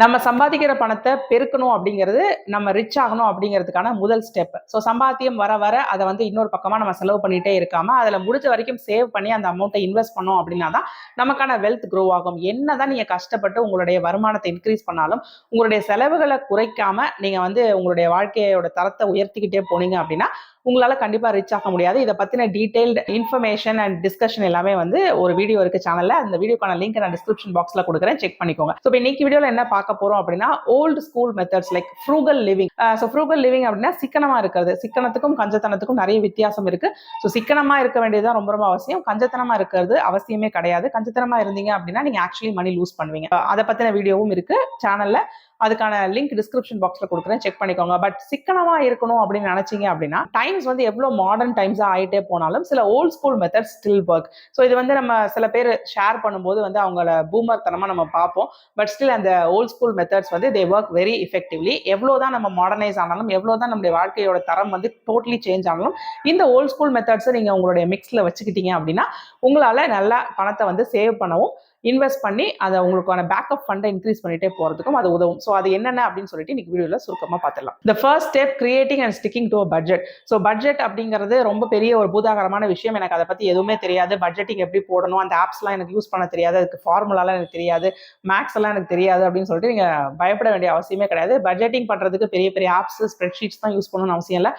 நம்ம சம்பாதிக்கிற பணத்தை பெருக்கணும் அப்படிங்கிறது நம்ம ரிச் ஆகணும் அப்படிங்கிறதுக்கான முதல் ஸ்டெப் ஸோ சம்பாத்தியம் வர வர அதை வந்து இன்னொரு பக்கமாக நம்ம செலவு பண்ணிகிட்டே இருக்காம அதில் முடிஞ்ச வரைக்கும் சேவ் பண்ணி அந்த அமௌண்ட்டை இன்வெஸ்ட் பண்ணோம் அப்படின்னா தான் நமக்கான வெல்த் க்ரோ ஆகும். என்னதான் நீங்கள் கஷ்டப்பட்டு உங்களுடைய வருமானத்தை இன்க்ரீஸ் பண்ணாலும் உங்களுடைய செலவுகளை குறைக்காம நீங்கள் வந்து உங்களுடைய வாழ்க்கையோட தரத்தை உயர்த்திக்கிட்டே போனீங்க அப்படின்னா உங்களால கண்டிப்பா ரிச் ஆக முடியாது. இதை பத்தின டீடைல்டு இன்ஃபர்மேஷன் அண்ட் டிஸ்கஷன் எல்லாமே வந்து ஒரு வீடியோ இருக்கு சேனல்ல அந்த வீடியோக்கான லிங்க் நான் டிஸ்கிரிப்ஷன் பாக்ஸ்ல கொடுக்குறேன். செக் பண்ணிக்கோங்க. ஸோ இன்னைக்கு வீடியோல என்ன பார்க்க போறோம் அப்படின்னா old school methods like frugal living so frugal living அப்படின்னா சிக்கனமா இருக்கிறது. சிக்கனத்துக்கும் கஞ்சத்தனத்துக்கும் நிறைய வித்தியாசம் இருக்கு. ஸோ சிக்கனமா இருக்க வேண்டியதுதான் ரொம்ப ரொம்ப அவசியம். கஞ்சத்தனமா இருக்கிறது அவசியமே கிடையாது. கஞ்சத்தனமா இருந்தீங்க அப்படின்னா நீங்க ஆக்சுவலி மணி லூஸ் பண்ணுவீங்க. அதை பத்தின வீடியோவும் இருக்கு சேனல்ல அதுக்கான லிங்க் டிஸ்கிரிப்ஷன் பாக்ஸ்ல கொடுக்குறேன். செக் பண்ணிக்கோங்க. பட் சிக்கனமா இருக்கணும் அப்படின்னு நினைச்சீங்க அப்படின்னா டைம்ஸ் வந்து எவ்வளவு மாடர்ன் டைம்ஸா ஆயிட்டே போனாலும் சில old school method still work so இது வந்து நம்ம சில பேர் ஷேர் பண்ணும்போது வந்து அவங்கள பூமர் தனமாக நம்ம பார்ப்போம். பட் ஸ்டில் அந்த ஓல்ட் ஸ்கூல் மெத்தட்ஸ் வந்து தே ஒர்க் வெரி எஃபெக்டிவ்லி எவ்வளோதான் நம்ம மாடர்னைஸ் ஆனாலும் எவ்வளோதான் நம்மளுடைய வாழ்க்கையோட தரம் வந்து டோட்டலி சேஞ்ச் ஆனாலும் இந்த ஓல்ட் ஸ்கூல் மெத்தட்ஸை நீங்க உங்களுடைய மிக்ஸ்ல வச்சுக்கிட்டீங்க அப்படின்னா உங்களால நல்லா பணத்தை வந்து சேவ் பண்ணவும் இன்வெஸ்ட் பண்ணி அதை உங்களுக்கான பேக்கப் ஃபண்டை இன்க்ரீஸ் பண்ணிட்டே போகிறதுக்கும் அது உதவும். ஸோ அது என்னென்ன அப்படின்னு சொல்லிட்டு இன்னைக்கு வீடியோவில் சுருக்கமாக பார்த்துடலாம். The first step creating and sticking to a budget so budget அப்படிங்கிறது ரொம்ப பெரிய ஒரு பூதாகரமான விஷயம். எனக்கு அதை பற்றி எதுவுமே தெரியாது. பட்ஜெட்டிங் எப்படி போடணும்? அந்த ஆப்ஸ்லாம் எனக்கு யூஸ் பண்ண தெரியாது. அதுக்கு ஃபார்முலாலாம் எனக்கு தெரியாது. மேக்ஸ் எல்லாம் எனக்கு தெரியாது அப்படின்னு சொல்லிட்டு நீங்கள் பயப்பட வேண்டிய அவசியமே கிடையாது. பட்ஜெட்டிங் பண்ணுறதுக்கு பெரிய பெரிய ஆப்ஸ் ஸ்ப்ரெட்ஷீட்ஸ் தான் யூஸ் பண்ணணும்னு அவசியம் இல்லை.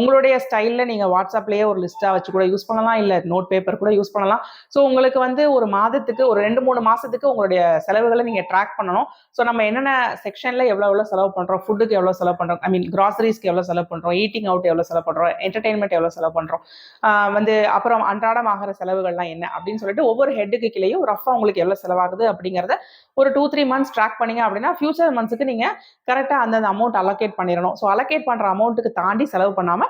உங்களுடைய ஸ்டைலில் நீங்கள் வாட்ஸ்அப்லேயே ஒரு லிஸ்ட்டாக வச்சு கூட யூஸ் பண்ணலாம். இல்லை நோட் பேப்பர் கூட யூஸ் பண்ணலாம். ஸோ உங்களுக்கு வந்து ஒரு மாதத்துக்கு ஒரு ரெண்டு மூணு மூணு மாசத்துக்கு உங்களுடைய செலவுகளை நீங்க ட்ராக் பண்ணணும். ஸோ நம்ம என்னென்ன செக்ஷன்ல எவ்வளவு எவ்வளவு செலவு பண்றோம்? ஃபுட்டுக்கு எவ்வளவு செலவு பண்றோம்? ஐ மீன் கிராசரிஸ்க்கு எவ்வளவு செலவு பண்றோம்? ஈட்டிங் அவுட் எவ்வளவு செலவு பண்றோம்? என்டர்டைன்மெண்ட் எவ்வளவு செலவு பண்றோம்? வந்து அப்புறம் அன்றாடம் ஆகிற செலவுகள்லாம் என்ன? அப்படின்னு சொல்லிட்டு ஒவ்வொரு ஹெட்டுக்கு கீழேயும் ரஃபா உங்களுக்கு எவ்வளவு செலவாகுது அப்படிங்கறத ஒரு டூ த்ரீ மந்த்ஸ் ட்ராக் பண்ணீங்க அப்படின்னா ஃபியூச்சர் மந்த்ஸுக்கு நீங்க கரெக்டா அந்தந்த அமௌண்ட் அலோகேட் பண்ணிடணும். ஸோ அலோகேட் பண்ற அமௌண்ட்டுக்கு தாண்டி செலவு பண்ணாம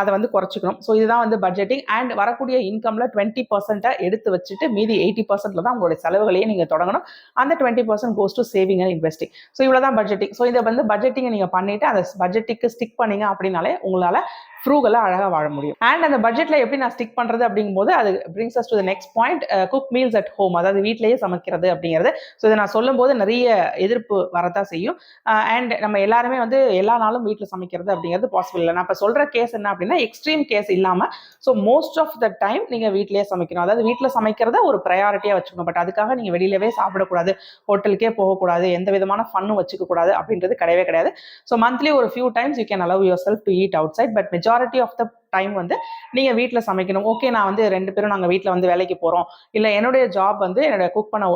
அதை வந்து குறைச்சிக்கணும். ஸோ இதுதான் வந்து பட்ஜெட்டிங் அண்ட் வரக்கூடிய இன்கம்ல டுவெண்ட்டி பர்சன்ட்டை எடுத்து வச்சுட்டு மீதி எயிட்டி பர்சன்ட்ல தான் உங்களுடைய செலவுகளையே நீங்கள் தொடங்கணும். அந்த twenty percent goes to saving and investing so இவ்வளோ தான் பட்ஜெட்டிங் ஸோ இதை வந்து பட்ஜெட்டிங்கை நீங்கள் பண்ணிட்டு அந்த பட்ஜெட்டுக்கு ஸ்டிக் பண்ணீங்க அப்படின்னாலே உங்களால் ஃப்ரூகலாக அழகாக வாழ முடியும். அண்ட் அந்த பட்ஜெட்டில் எப்படி நான் ஸ்டிக் பண்ணுறது அப்படிங்கும்போது அது brings us to the next point cook meals at home அதாவது வீட்டிலேயே சமைக்கிறது அப்படிங்கிறது. ஸோ இதை நான் சொல்லும்போது நிறைய எதிர்ப்பு வரதான் செய்யும். Uh, அண்ட் நம்ம எல்லாருமே வந்து எல்லா நாளும் வீட்டில் சமைக்கிறது அப்படிங்கிறது பாசிபிள் இல்லை. நான் இப்போ சொல்கிற கேஸ் என்ன அப்படின்னா எக்ஸ்ட்ரீம் கேஸ் இல்லாமல் so most of the time நீங்கள் வீட்டிலேயே சமைக்கணும். அதாவது வீட்டில் சமைக்கிறத ஒரு ப்ரையாரிட்டியாக வச்சுக்கணும். பட் அதுக்காக நீங்கள் வெளியிலவே சாப்பிடக்கூடாது. ஹோட்டலுக்கே போகக்கூடாது. எந்த விதமான ஃபன்னும் வச்சுக்க கூடாது அப்படின்றது கிடையவே கிடையாது. ஸோ மந்த்லி ஒரு few times you can allow yourself to eat outside but majority of the time வந்து நீங்கள் வீட்டில் சமைக்கணும். ஓகே நான் வந்து ரெண்டு பேரும் நாங்கள் வீட்டில் வந்து வேலைக்கு போகிறோம் இல்லை என்னுடைய ஜாப் வந்து என்னோட குக் பண்ண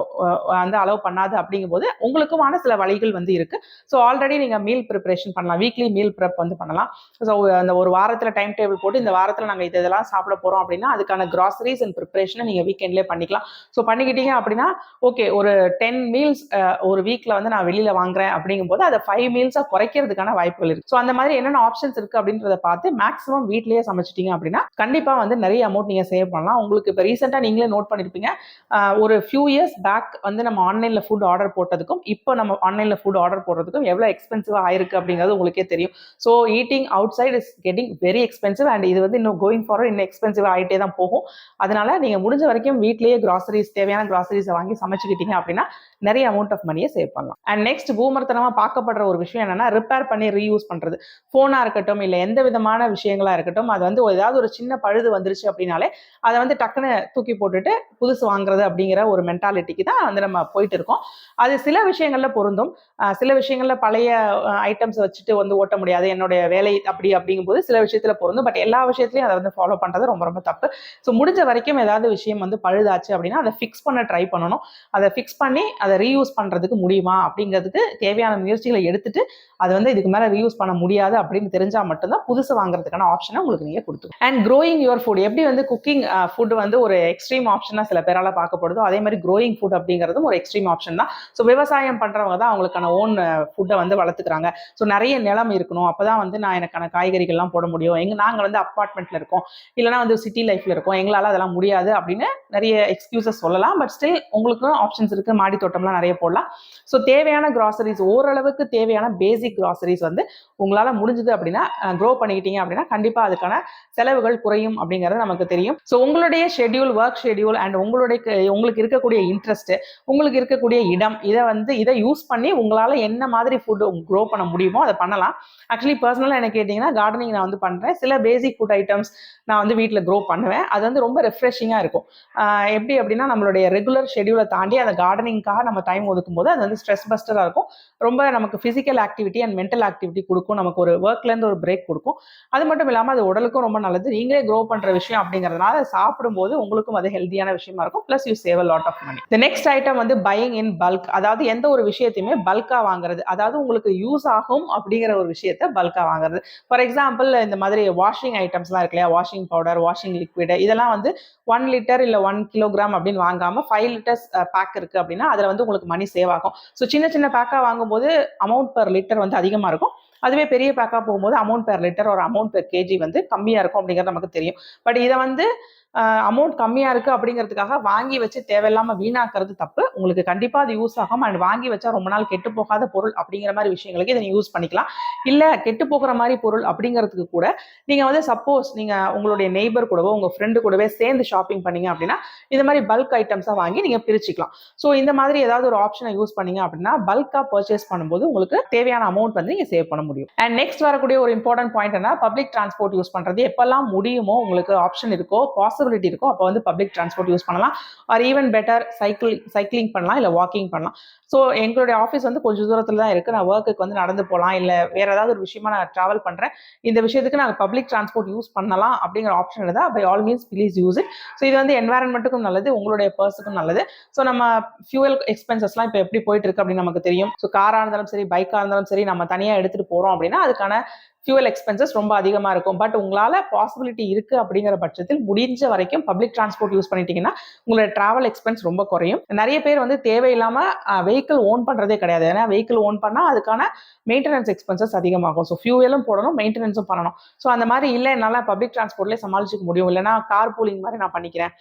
வந்து அலோவ் பண்ணாது அப்படிங்கும்போது உங்களுக்குமான சில வழிகள் வந்து இருக்குது ஸோ ஆல்ரெடி நீங்கள் மீல் ப்ரிப்பரேஷன் பண்ணலாம். வீக்லி மீல் ப்ரெப் வந்து பண்ணலாம். ஸோ அந்த ஒரு வாரத்தில் டைம் டேபிள் போட்டு இந்த வாரத்தில் நாங்கள் இது இதெல்லாம் சாப்பிட போகிறோம் அப்படின்னா அதுக்கான கிராசரிஸ் அண்ட் ப்ரிப்பரேஷனை நீங்கள் வீக்கெண்ட்லேயே பண்ணிக்கலாம். ஸோ பண்ணிக்கிட்டீங்க அப்படின்னா ஓகே ஒரு டென் மீல்ஸ் ஒரு வீக்கில் வந்து நான் வெளியில் வாங்குறேன் அப்படிங்கும்போது அதை ஃபைவ் மீல்ஸாக குறைக்கிறதுக்கான வாய்ப்புகள் இருக்குது ஸோ அந்த மாதிரி என்னென்ன ஆப்ஷன்ஸ் இருக்குது அப்படின்றத பார்த்து மேக்ஸிமம் வீட்லேயே சமைச்சிட்டீங்க அப்படின்னா கண்டிப்பா வந்து நிறைய அமௌண்ட் நீங்க சேவ் பண்ணலாம். உங்களுக்கு இப்போ ரீசெண்டாக நீங்களே நோட் பண்ணிருப்பீங்க. ஒரு ஃபியூ இயர்ஸ் பேக் வந்து நம்ம ஆன்லைன்ல ஃபுட் ஆர்டர் போட்டதுக்கும் இப்போ நம்ம ஆன்லைன்ல ஃபுட் ஆர்டர் போடுறதுக்கும் எவ்வளோ எக்ஸ்பென்சிவா ஆயிருக்கு அப்படிங்கிறது உங்களுக்கே தெரியும். So eating outside is getting very expensive and இது வந்து இன்னும் கோயிங் ஃபார்வர்ட் இன்னும் எக்ஸ்பென்சிவ் ஆகிட்டே தான் போகும். அதனால நீங்க முடிஞ்ச வரைக்கும் வீட்லயே கிராசரிஸ் தேவையான கிராசரிஸை வாங்கி சமைச்சுக்கிட்டீங்க அப்படின்னா நிறைய அமௌண்ட் ஆஃப் மணியை சேவ் பண்ணலாம். அண்ட் நெக்ஸ்ட் பூமர்த்தனமா பார்க்கப்படுற ஒரு விஷயம் என்னன்னா ரிப்பேர் பண்ணி ரீயூஸ் பண்றது. ஃபோனா இருக்கட்டும் இல்லை எந்த விதமான விஷயங்களா இருக்கட்டும் அது வந்து ஏதாவது ஒரு சின்ன பழுது வந்துருச்சு அப்படின்னாலே அதை வந்து டக்குன்னு தூக்கி போட்டுட்டு புதுசு வாங்குறது அப்படிங்கிற ஒரு மென்டாலிட்டிக்கு தான் வந்து நம்ம போயிட்டு இருக்கோம். அது சில விஷயங்கள்ல பொருந்தும். சில விஷயங்கள்ல பழைய ஐட்டம்ஸ் வச்சுட்டு வந்து ஓட்ட முடியாது. என்னுடைய வேலை அப்படி அப்படிங்கும்போது சில விஷயத்துல பொருந்தும். பட் எல்லா விஷயத்துலையும் அதை வந்து ஃபாலோ பண்ணுறது ரொம்ப ரொம்ப தப்பு. ஸோ முடிஞ்ச வரைக்கும் ஏதாவது விஷயம் வந்து பழுதாச்சு அப்படின்னா அதை ஃபிக்ஸ் பண்ண ட்ரை பண்ணணும். அதை ஃபிக்ஸ் பண்ணி அதை ரீயூஸ் பண்ணுறதுக்கு முடியுமா அப்படிங்கிறதுக்கு தேவையான முயற்சிகளை எடுத்துட்டு அது வந்து இதுக்கு மேலே ரீயூஸ் பண்ண முடியாது அப்படின்னு தெரிஞ்சால் மட்டும்தான் புதுசு வாங்குறதுக்கான ஆப்ஷனை உங்களுக்கு நீங்க கொடுத்துரும். அண்ட் க்ரோயிங் யுவர் ஃபுட் எப்படி வந்து குக்கிங் ஃபுட் வந்து ஒரு எக்ஸ்ட்ரீம் ஆப்ஷனாக சில பேரால் பார்க்கப்படுதோ அதே மாதிரி க்ரோயிங் ஃபுட் அப்படிங்கிறதும் ஒரு எக்ஸ்ட்ரீம் ஆப்ஷன் தான். ஸோ விவசாயம் பண்றவங்க தான் அவங்களுக்கான ஓன் ஃபுட்டை வந்து வளர்த்துக்கிறாங்க. ஸோ நிறைய நிலம் இருக்கணும். அப்பதான் வந்து நான் எனக்கான காய்கறிகள்லாம் போட முடியும். எங்கள் நாங்கள் வந்து அப்பார்ட்மெண்ட்டில் இருக்கோம். இல்லைனா வந்து சிட்டி லைஃப்பில் இருக்கோம். எங்களால் அதெல்லாம் முடியாது அப்படின்னு நிறைய எக்ஸ்கியூசஸ் சொல்லலாம். பட் ஸ்டில் உங்களுக்கும் ஆப்ஷன்ஸ் இருக்குது மாடி தோட்டம்லாம் நிறைய போடலாம். ஸோ தேவையான கிராசரிஸ் ஓரளவுக்கு தேவையான பேசிக் கிராசரிஸ் வந்து உங்களால் முடிஞ்சது அப்படின்னா க்ரோ பண்ணிக்கிட்டீங்க அப்படின்னா கண்டிப்பாக அதுக்கான செலவுகள் குறையும் அப்படிங்கிறது நமக்கு தெரியும். ஸோ உங்களுடைய ஷெட்யூல் ஒர்க் ஷெட்யூல் அண்ட் உங்களுடைய உங்களுக்கு இருக்கக்கூடிய இன்ட்ரெஸ்ட் உங்களுக்கு இருக்கக்கூடிய இடம் இதை வந்து இதை யூஸ் பண்ணி உங்களால் என்ன மாதிரி ஃபுட் க்ரோ பண்ண முடியுமோ அதை பண்ணலாம். ஆக்சுவலி பர்சனலாக என்ன கேட்டிங்கன்னா கார்டனிங் நான் வந்து பண்ணுறேன் சில பேசிக் ஃபுட் ஐட்டம்ஸ் நான் வந்து வீட்டில் க்ரோ பண்ணுவேன். அது வந்து ரொம்ப ரெஃப்ரெஷிங்காக இருக்கும். எப்படி அப்படின்னா நம்மளுடைய ரெகுலர் ஷெட்யூலை தாண்டி அந்த கார்டனிங்காக நம்ம டைம் ஒதுக்கும் போது அது வந்து ஸ்ட்ரெஸ் பஸ்டராக இருக்கும். ரொம்ப நமக்கு physical activity and mental activity கொடுக்கும். நமக்கு ஒரு ஒர்க்லேருந்து ஒரு பிரேக் கொடுக்கும். அது மட்டும் இல்லாமல் அது உடல் உடலுக்கும் ரொம்ப நல்லது. நீங்களே க்ரோ பண்ணுற விஷயம் அப்படிங்கிறதுனால அதை சாப்பிடும்போது உங்களுக்கும் அது ஹெல்த்தியான விஷயமா இருக்கும். Plus you save a lot of money the next item வந்து பையிங் இன் பல்க் அதாவது எந்த ஒரு விஷயத்தையுமே பல்கா வாங்குறது. அதாவது உங்களுக்கு யூஸ் ஆகும் அப்படிங்கிற ஒரு விஷயத்த பல்கா வாங்குறது. ஃபார் எக்ஸாம்பிள் இந்த மாதிரி வாஷிங் ஐட்டம்ஸ்லாம் இருக்கு இல்லையா? வாஷிங் பவுடர் வாஷிங் லிக்விட் இதெல்லாம் வந்து ஒன் லிட்டர் இல்லை ஒன் கிலோகிராம் அப்படின்னு வாங்காம ஃபைவ் லிட்டர்ஸ் பேக் இருக்கு அப்படின்னா அதில் வந்து உங்களுக்கு மணி சேவ் ஆகும். ஸோ சின்ன சின்ன பேக்காக வாங்கும்போது அமௌண்ட் பர் லிட்டர் வந்து அதிகமாக இருக்கும். அதுவே பெரிய பேக்காக போகும்போது அமௌண்ட் பெர் லிட்டர் ஒரு அமௌண்ட் பெர் கேஜி வந்து கம்மியாக இருக்கும் அப்படிங்கிறது நமக்கு தெரியும். பட் இதை வந்து அமௌண்ட் கம்மியாக இருக்குது அப்படிங்கிறதுக்காக வாங்கி வச்சு தேவையில்லாமல் வீணாக்குறது தப்பு. உங்களுக்கு கண்டிப்பாக அது யூஸ் ஆகும். அண்ட் வாங்கி வச்சா ரொம்ப நாள் கெட்டு போகாத பொருள் அப்படிங்கிற மாதிரி விஷயங்களுக்கு இதை யூஸ் பண்ணிக்கலாம். இல்லை கெட்டு போகிற மாதிரி பொருள் அப்படிங்கிறதுக்கு கூட நீங்கள் வந்து சப்போஸ் நீங்கள் உங்களுடைய நெய்பர் கூடவோ உங்கள் ஃப்ரெண்டு கூடவே சேர்ந்து ஷாப்பிங் பண்ணீங்க அப்படின்னா இந்த மாதிரி பல்க் ஐட்டம்ஸாக வாங்கி நீங்கள் பிரிச்சுக்கலாம். ஸோ இந்த மாதிரி ஏதாவது ஒரு ஆப்ஷனை யூஸ் பண்ணீங்க அப்படின்னா பல்காக பர்ச்சேஸ் பண்ணும்போது உங்களுக்கு தேவையான அமௌண்ட் வந்து நீங்கள் சேவ் பண்ண முடியும். அண்ட் நெக்ஸ்ட் வரக்கூடிய ஒரு இம்பார்ட்டன்ட் பாயிண்ட் என்ன பப்ளிக் டிரான்ஸ்போர்ட் யூஸ் பண்ணுறது எப்பெல்லாம் முடியுமோ உங்களுக்கு ஆப்ஷன் இருக்கோ பாசிபிலிட்டி இருக்கோ அப்போ வந்து பப்ளிக் டிரான்ஸ்போர்ட் யூஸ் பண்ணலாம். Or even better cycle cycling பண்ணலாம் இல்லை வாக்கிங் பண்ணலாம். ஸோ எங்களுடைய ஆஃபீஸ் வந்து கொஞ்சம் தூரத்தில் தான் இருக்குது நான் ஒர்க்குக்கு வந்து நடந்து போகலாம் இல்லை வேறு ஏதாவது ஒரு விஷயமா நான் ட்ராவல் பண்ணுறேன் இந்த விஷயத்துக்கு நாங்கள் பப்ளிக் டிரான்ஸ்போர்ட் யூஸ் பண்ணலாம் அப்படிங்கிற ஆப்ஷன் இருந்தால் by all means please use it so இது வந்து என்வாரன்மெண்ட்டுக்கும் நல்லது உங்களுடைய பர்ஸுக்கும் நல்லது. ஸோ நம்ம ஃபியூவல் எக்ஸ்பென்சஸ்லாம் இப்போ எப்படி போயிட்டு இருக்கு அப்படின்னு நமக்கு தெரியும். ஸோ காராக இருந்தாலும் சரி பைக்காக இருந்தாலும் சரி நம்ம தனியாக எடுத்துகிட்டு போகிறோம் அப்படின்னா அதுக்கான ஃபியூவல் எக்ஸ்பென்சஸ் ரொம்ப அதிகமாக இருக்கும். பட் உங்களால் பாசிபிலிட்டி இருக்குது அப்படிங்கிற பட்சத்தில் முடிஞ்ச வரைக்கும் பப்ளிக் டிரான்ஸ்போர்ட் யூஸ் பண்ணிட்டீங்கன்னா உங்களோட ட்ராவல் எக்ஸ்பென்ஸ் ரொம்ப குறையும். நிறைய பேர் வந்து தேவையில்லாமல் வெஹிக்கிள் ஓன் பண்ணுறதே கிடையாது. ஏன்னா வெஹிக்கிள் ஓன் பண்ணால் அதுக்கான மெயின்டெனன்ஸ் எக்ஸ்பென்சஸ் அதிகமாகும். ஸோ ஃபியூவலும் போடணும் மெயின்டெனன்ஸும் பண்ணணும். ஸோ அந்த மாதிரி இல்லை என்னால் பப்ளிக் டிரான்ஸ்போர்ட்லேயே சமாளிச்சிக்க முடியும். இல்லைனா கார் பூலிங் மாதிரி நான் பண்ணிக்கிறேன்.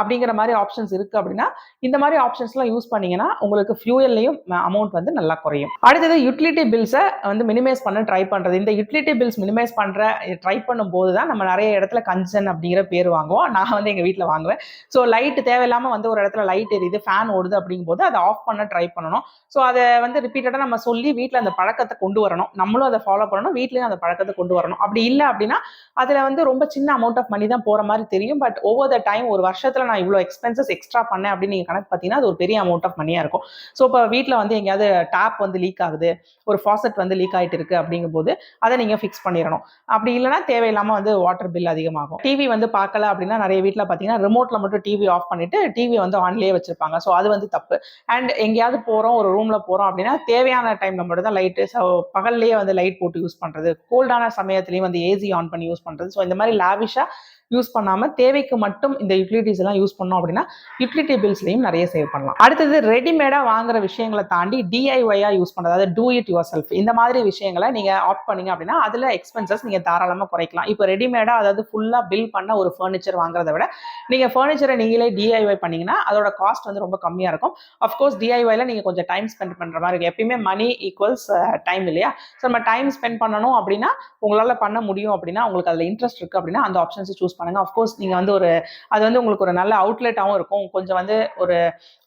அப்படிங்கிற மாதிரி ஆப்ஷன்ஸ் இருக்குது அப்படின்னா இந்த மாதிரி ஆப்ஷன்ஸ்லாம் யூஸ் பண்ணிங்கன்னா உங்களுக்கு ஃபியூயல்லையும் அமௌண்ட் வந்து நல்லா குறையும். அடுத்தது யூட்டிலிட்டி பில்ஸை வந்து மினிமைஸ் பண்ண ட்ரை பண்ணுறது இந்த யூட்டிலிட்டி பில்ஸ் மினிமைஸ் பண்ணுற ட்ரை பண்ணும்போது தான் நம்ம நிறைய இடத்துல கன்சன் அப்படிங்கிற பேர் வாங்குவோம். நான் வந்து எங்கள் வீட்டில் வாங்குவேன். ஸோ லைட் தேவையில்லாமல் வந்து ஒரு இடத்துல லைட் எரியுது ஃபேன் ஓடுது அப்படிங்கும்போது அதை ஆஃப் பண்ண ட்ரை பண்ணணும். ஸோ அதை வந்து ரிப்பீட்டடாக நம்ம சொல்லி வீட்டில் அந்த பழக்கத்தை கொண்டு வரணும். நம்மளும் அதை ஃபாலோ பண்ணணும் வீட்லேயும் அந்த பழக்கத்தை கொண்டு வரணும். அப்படி இல்லை அப்படின்னா அதில் வந்து ரொம்ப சின்ன அமௌண்ட் ஆஃப் மணி தான் போகிற மாதிரி தெரியும். பட் ஓவர் த டைம் ஒரு வருஷத்தில் நான் இவ்வளோ எக்ஸ்பென்சஸ் எக்ஸ்ட்ரா பண்ணேன் அப்படின்னு நீங்கள் கணக்கு பார்த்தீங்கன்னா அது ஒரு பெரிய அமௌண்ட் ஆஃப் மணியாக இருக்கும். ஸோ இப்போ வீட்டில் வந்து எங்கேயாவது டேப் வந்து லீக் ஆகுது ஒரு ஃபாசெட் வந்து லீக் ஆகிட்டு இருக்கு அப்படிங்கும்போது அதை நீங்கள் ஃபிக்ஸ் பண்ணிடணும் அப்படி இல்லைன்னா தேவையில்லாமல் வந்து வாட்டர் பில் அதிகமாகும். டிவி வந்து பார்க்கல அப்படின்னா நிறைய வீட்டில் பார்த்தீங்கன்னா ரிமோட்டில் மட்டும் டிவி ஆஃப் பண்ணிட்டு டிவி வந்து ஆன்லேயே வச்சிருப்பாங்க. ஸோ அது வந்து தப்பு. அண்ட் எங்கேயாவது போகிறோம் ஒரு ரூமில் போகிறோம் அப்படின்னா தேவையான டைம்ல மட்டும் தான் லைட்டு ஸோ பகல்லையே வந்து லைட் போட்டு யூஸ் பண்ணுறது கோல்டான சமயத்துலேயும் வந்து ஏசி ஆன் பண்ணி யூஸ் பண்ணுறது ஸோ இந்த மாதிரி லாவிஷாக யூஸ் பண்ணாமல் தேவைக்கு மட்டும் இந்த யூட்டிலிட்டிஸ் எல்லாம் யூஸ் பண்ணோம் அப்படின்னா யூட்டிலிட்டி பில்ஸ்லையும் நிறைய சேவ் பண்ணலாம். அடுத்தது ரெடிமேடாக வாங்குற விஷயங்களை தாண்டி டிஐஒயாக யூஸ் பண்ணுறது அதாவது டூ இட் யுவர் செல்ஃப் இந்த மாதிரி விஷயங்களை நீங்கள் ஆப்ட் பண்ணீங்க அப்படின்னா அதில் எக்ஸ்பென்சஸ் நீங்கள் தாராளமாக குறைக்கலாம். இப்போ ரெடிமேடாக அதாவது ஃபுல்லாக பில் பண்ண ஒரு ஃபர்னிச்சர் வாங்குறத விட நீங்கள் ஃபர்னிச்சரை நீங்களே டிஐஒய் பண்ணீங்கன்னா அதோட காஸ்ட் வந்து ரொம்ப கம்மியாக இருக்கும். அஃப்கோர்ஸ் டிஐஒயில் நீங்கள் கொஞ்சம் டைம் ஸ்பெண்ட் பண்ணுற மாதிரி இருக்கும். எப்பயுமே மணி ஈக்குவல்ஸ் டைம் இல்லையா? ஸோ நம்ம டைம் ஸ்பெண்ட் பண்ணணும் அப்படின்னா உங்களால் பண்ண முடியும் அப்படின்னா உங்களுக்கு அதில் இன்ட்ரெஸ்ட் இருக்குது அப்படின்னா அந்த ஆப்ஷன்ஸை சூஸ் பண்ணுங்க அஃப்கோர்ஸ் நீங்கள் வந்து ஒரு அது வந்து உங்களுக்கு ஒரு நல்ல அவுட்லெட்டாகவும் இருக்கும். கொஞ்சம் வந்து ஒரு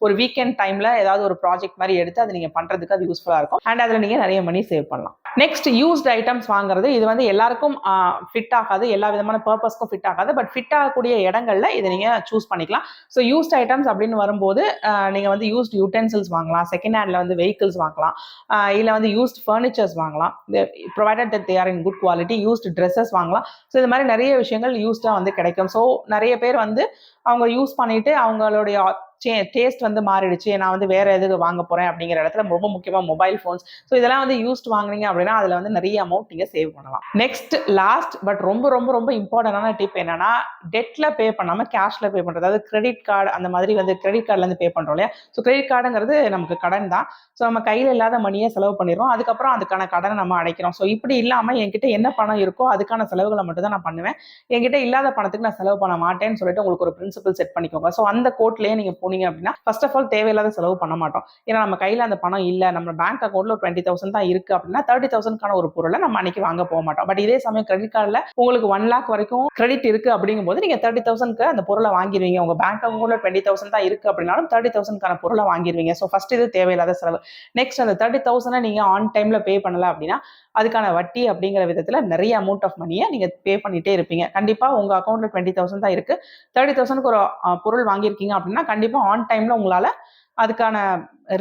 ஒரு வீக்கெண்ட் டைமில் ஏதாவது ஒரு ப்ராஜெக்ட் மாதிரி எடுத்து அதை நீங்கள் பண்ணுறதுக்கு அது யூஸ்ஃபுல்லாக இருக்கும். அண்ட் அதில் நீங்கள் நிறைய மணி சேவ் பண்ணலாம். நெக்ஸ்ட் யூஸ்ட் ஐட்டம்ஸ் வாங்குறது. இது வந்து எல்லாருக்கும் ஃபிட் ஆகாது. எல்லா விதமான பர்பஸ்க்கும் ஃபிட் ஆகாது. பட் ஃபிட் ஆகக்கூடிய இடங்கள்ல இதை நீங்கள் சூஸ் பண்ணிக்கலாம். ஸோ யூஸ்ட் ஐட்டம்ஸ் அப்படின்னு வரும்போது நீங்கள் வந்து யூஸ்ட் யூட்டென்சில்ஸ் வாங்கலாம். செகண்ட் ஹேண்டில் வந்து வெஹிக்கிள்ஸ் வாங்கலாம். இல்லை வந்து யூஸ்ட் ஃபர்னிச்சர்ஸ் வாங்கலாம். Provided that they're in good quality used dresses வாங்கலாம். ஸோ இது மாதிரி நிறைய விஷயங்கள் யூஸ்டாக வந்து கிடைக்கும். ஸோ நிறைய பேர் வந்து அவங்க யூஸ் பண்ணிட்டு அவங்களுடைய சே டேஸ்ட் வந்து மாறிடுச்சு. நான் வந்து வேற எதுக்கு வாங்க போறேன் அப்படிங்கிற இடத்துல ரொம்ப முக்கியமாக மொபைல் ஃபோன்ஸ் ஸோ இதெல்லாம் வந்து யூஸ்ட் வாங்குனீங்க அப்படின்னா அதில் வந்து நிறைய அமௌண்ட் நீங்கள் சேவ் பண்ணலாம். நெக்ஸ்ட் லாஸ்ட் பட் ரொம்ப ரொம்ப ரொம்ப இம்பார்ட்டண்டான டிப் என்னன்னா டெட்ல பே பண்ணாமல் கேஷ்ல பே பண்ணுறது அதாவது கிரெடிட் கார்டு அந்த மாதிரி வந்து கிரெடிட் கார்டுலேருந்து பே பண்ணுறோம் இல்லையா? ஸோ கிரெடிட் கார்டுங்கிறது நமக்கு கடன் தான். ஸோ நம்ம கையில் இல்லாத மணியை செலவு பண்ணிடுறோம். அதுக்கப்புறம் அதுக்கான கடனை நம்ம அடைக்கிறோம். ஸோ இப்படி இல்லாமல் என்கிட்ட என்ன பணம் இருக்கோ அதுக்கான செலவுகளை மட்டும் தான் நான் பண்ணுவேன். என்கிட்ட இல்லாத பணத்துக்கு நான் செலவு பண்ண மாட்டேன்னு சொல்லிட்டு உங்களுக்கு ஒரு பிரின்சிபல் செட் பண்ணிக்கோங்க. ஸோ அந்த கோட்லேயே நீங்கள் போனீங்க போனீங்க அப்படின்னா ஃபர்ஸ்ட் ஆஃப் ஆல் தேவையில்லாத செலவு பண்ண மாட்டோம். ஏன்னா நம்ம கையில் அந்த பணம் இல்லை நம்ம பேங்க் அக்கௌண்ட்ல டுவெண்ட்டி தௌசண்ட் தான் இருக்கு அப்படின்னா தேர்ட்டி தௌசண்ட்கான ஒரு பொருளை நம்ம அன்னைக்கு வாங்க போக மாட்டோம். பட் இதே சமயம் கிரெடிட் கார்டில் உங்களுக்கு ஒன் லேக் வரைக்கும் கிரெடிட் இருக்கு அப்படிங்கும் போது நீங்க தேர்ட்டி தௌசண்ட்க்கு அந்த பொருளை வாங்கிடுவீங்க உங்க பேங்க் அக்கௌண்ட்ல டுவெண்ட்டி தௌசண்ட் தான் இருக்கு அப்படின்னாலும் தேர்ட்டி தௌசண்ட்கான பொருளை வாங்கிடுவீங்க ஸோ ஃபர்ஸ்ட் இது தேவையில்லாத செலவு. நெக்ஸ்ட் அந்த தேர்ட்டி தௌசண்ட் நீங்க ஆன் டைம்ல பே பண்ணல அப்படின்னா அதுக்கான வட்டி அப்படிங்கிற விதத்துல நிறைய அமௌண்ட் ஆஃப் மணியை நீங்க பே பண்ணிட்டே இருப்பீங்க. கண்டிப்பா உங்க அக்கௌண்ட்ல டுவெண்ட்டி தௌசண்ட் தான் இருக்கு. தேர்ட்டி தௌசண்ட்க்கு ஒரு பொருள் வாங்கியிருக்கீங்க அப்படின்னா கண்டிப்பா ஆன் டைம்ல உங்களால அதுக்கான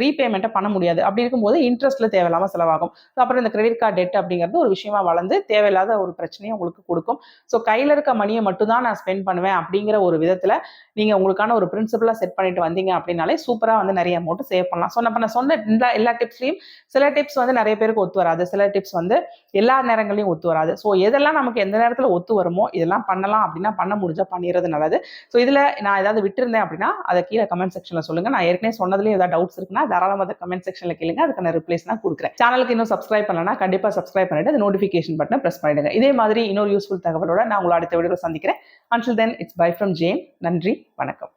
ரீபேமெண்ட்டை பண்ண முடியாது. அப்படி இருக்கும்போது இன்ட்ரெஸ்ட்ல தேவையில்லாமல் செலவாகும். ஸோ அப்புறம் இந்த கிரெடிட் கார்டு டெட் அப்படிங்கிறது ஒரு விஷயமா வளர்ந்து தேவையில்லாத ஒரு பிரச்சனையை உங்களுக்கு கொடுக்கும். ஸோ கையில் இருக்க மணியை மட்டும் தான் நான் ஸ்பெண்ட் பண்ணுவேன் அப்படிங்கிற ஒரு விதத்தில் நீங்கள் உங்களுக்கான ஒரு பிரின்சிபலாக செட் பண்ணிட்டு வந்தீங்க அப்படின்னாலே சூப்பராக வந்து நிறைய அமௌண்ட் சேவ் பண்ணலாம். ஸோ நம்ம நான் சொன்ன எல்லா எல்லா டிப்ஸ்லையும் சில டிப்ஸ் வந்து நிறைய பேருக்கு ஒத்து வராது. சில டிப்ஸ் வந்து எல்லா நேரங்களையும் ஒத்து வராது. ஸோ எதெல்லாம் நமக்கு எந்த நேரத்தில் ஒத்து வருமோ இதெல்லாம் பண்ணலாம் அப்படின்னா பண்ண முடிஞ்சால் பண்ணிடுறது நல்லது. ஸோ இதில் நான் ஏதாவது விட்டுருந்தேன் அப்படின்னா அதை கீழே கமெண்ட் செக்ஷனில் சொல்லுங்கள் நான் ஏற்கனவே சொன்னதுலேயும் ஏதாவது டவுட்ஸ் இருக்குன்னா தாராளமாக அதை கமெண்ட் செக்ஷனில் கேளுங்க. அதுக்கான ரிப்ளைஸ் நான் கொடுக்குறேன். சேனலுக்கு இன்னும் சப்ஸ்கிரைப் பண்ணலன்னா கண்டிப்பாக சப்ஸ்கிரைப் பண்ணிட்டு அந்த நோட்டிஃபிகேஷன் பட்டனை ப்ரெஸ் பண்ணிடுங்க. இதே மாதிரி இன்னொரு யூஸ்ஃபுல் தகவலோட நான் உங்களை அடுத்த வீடியோவில் சந்திக்கிறேன். Until then it's bye from Jem நன்றி வணக்கம்.